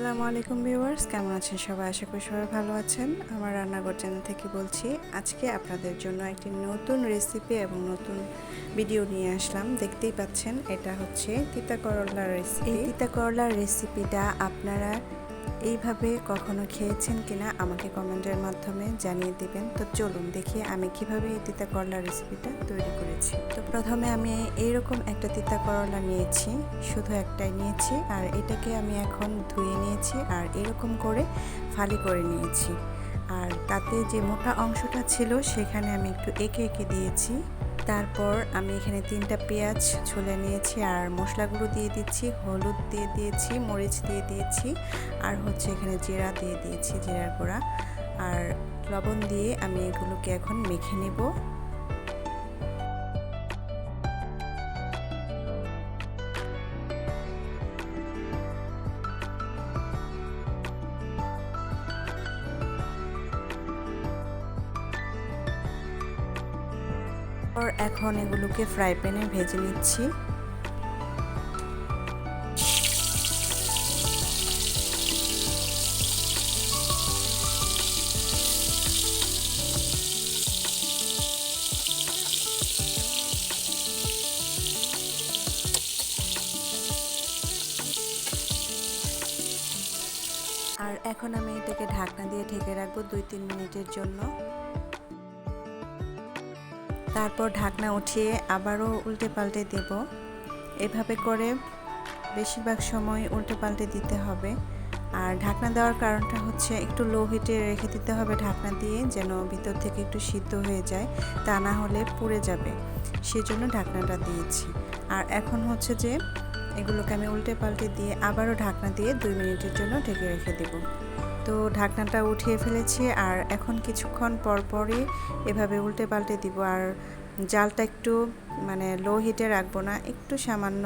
আসসালামু আলাইকুম ভিউয়ার্স, কেমন আছেন সবাই? আশা করি সবাই ভালো আছেন। আমার রান্নাঘর চ্যানেল থেকে বলছি, আজকে আপনাদের জন্য একটি নতুন রেসিপি এবং নতুন ভিডিও নিয়ে আসলাম। দেখতেই পাচ্ছেন, এটা হচ্ছে তিতা করলার রেসিপি এই তিতা করলার রেসিপিটা আপনারা এইভাবে কখনো খেয়েছেন কিনা আমাকে কমেন্টের মাধ্যমে জানিয়ে দিবেন। তো চলুন দেখি আমি কীভাবে এই তিতা করলা রেসিপিটা তৈরি করেছি। তো প্রথমে আমি এইরকম একটা তিতা করলা নিয়েছি, শুধু একটাই নিয়েছি, আর এটাকে আমি এখন ধুয়ে নিয়েছি আর এরকম করে ফালি করে নিয়েছি। আর তাতে যে মোটা অংশটা ছিল সেখানে আমি একটু এঁকে এঁকে দিয়েছি। তারপর আমি এখানে তিনটা পেঁয়াজ ছুলে নিয়েছি আর মশলাগুলো দিয়ে দিচ্ছি, হলুদ দিয়ে দিয়েছি, মরিচ দিয়ে দিয়েছি আর হচ্ছে এখানে জিরা দিয়ে দিয়েছি, জিরার গুঁড়া। আর লবণ দিয়ে আমি এগুলোকে এখন মেখে নেব। এখন এগুলোকে ফ্রাই প্যানে ভেজে নিচ্ছি। আর এখন আমি এটাকে ঢাকনা দিয়ে ঢেকে রাখব দুই তিন মিনিটের জন্য। তারপর ঢাকনা উঠিয়ে আবারও উল্টে পাল্টে দেব। এভাবে করে বেশিরভাগ সময় উল্টে পাল্টে দিতে হবে। আর ঢাকনা দেওয়ার কারণটা হচ্ছে একটু লো হিটে রেখে দিতে হবে ঢাকনা দিয়ে যেন ভিতর থেকে একটু সিদ্ধ হয়ে যায়, তা না হলে পুড়ে যাবে। সেজন্য ঢাকনাটা দিয়েছি। আর এখন হচ্ছে যে এগুলোকে আমি উল্টে পাল্টে দিয়ে আবারও ঢাকনা দিয়ে দুই মিনিটের জন্য ঢেকে রেখে দেব। তো ঢাকনাটা উঠিয়ে ফেলেছি আর এখন কিছুক্ষণ পর পরই এভাবে উল্টে পাল্টে দিব। আর জালটা একটু মানে লো হিটে রাখব না, একটু সামান্য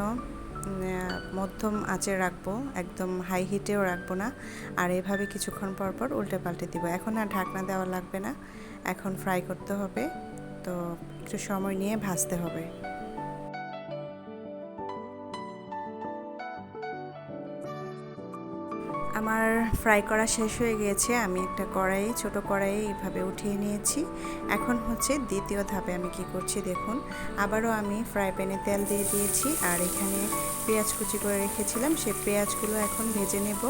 মধ্যম আঁচে রাখব, একদম হাই হিটেও রাখব না। আর এভাবে কিছুক্ষণ পর পর উল্টে পাল্টে দিব। এখন আর ঢাকনা দেওয়া লাগবে না, এখন ফ্রাই করতে হবে। তো একটু সময় নিয়ে ভাজতে হবে। আমার ফ্রাই করা শেষ হয়ে গিয়েছে, আমি একটা কড়াই, ছোট কড়াই এইভাবে উঠিয়ে নিয়েছি। এখন হচ্ছে দ্বিতীয় ধাপে আমি কি করছি দেখুন, আবারও আমি ফ্রাই প্যানে তেল দিয়ে দিয়েছি আর এখানে পেঁয়াজ কুচি করে রেখেছিলাম, সে পেঁয়াজগুলো এখন ভেজে নেব।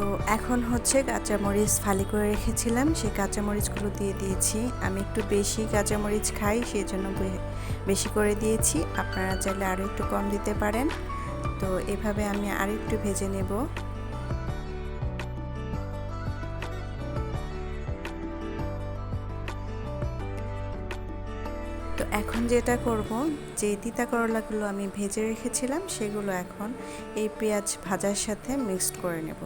তো এখন হচ্ছে কাঁচামরিচ ফালি করে রেখেছিলাম। সেই কাঁচামরিচগুলো দিয়ে দিয়েছি। আমি একটু বেশি কাঁচামরিচ খাই সেই জন্য বেশি করে দিয়েছি। আপনারা চাইলে আরও একটু কম দিতে পারেন। তো এভাবে আমি আরও একটু ভেজে নেব। তো এখন যেটা করব, যে তিতা করলাগুলো আমি ভেজে রেখেছিলাম, সেগুলো এখন এই পেঁয়াজ ভাজার সাথে মিক্সড করে নেব।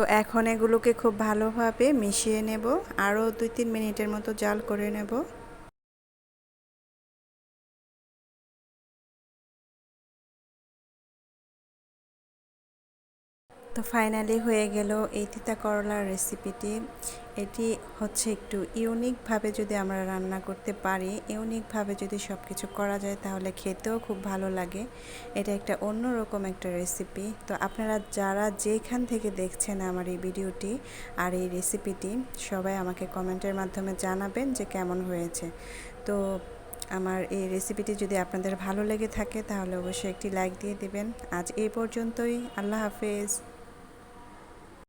তো এখন এগুলোকে খুব ভালোভাবে মিশিয়ে নেব। আরও দুই তিন মিনিটের মতো জাল করে নেব। তো ফাইনালি হয়ে গেল এই তিতা করলার রেসিপিটি এটি হচ্ছে একটু ইউনিকভাবে যদি আমরা রান্না করতে পারি ইউনিকভাবে যদি সব কিছু করা যায় তাহলে খেতেও খুব ভালো লাগে। এটা একটা অন্যরকম একটা রেসিপি তো আপনারা যারা যেখান থেকে দেখছেন আমার এই ভিডিওটি আর এই রেসিপিটি সবাই আমাকে কমেন্টের মাধ্যমে জানাবেন যে কেমন হয়েছে। তো আমার এই রেসিপিটি যদি আপনাদের ভালো লেগে থাকে তাহলে অবশ্যই একটি লাইক দিয়ে দিবেন। আজ এই পর্যন্তই। আল্লাহ হাফেজ।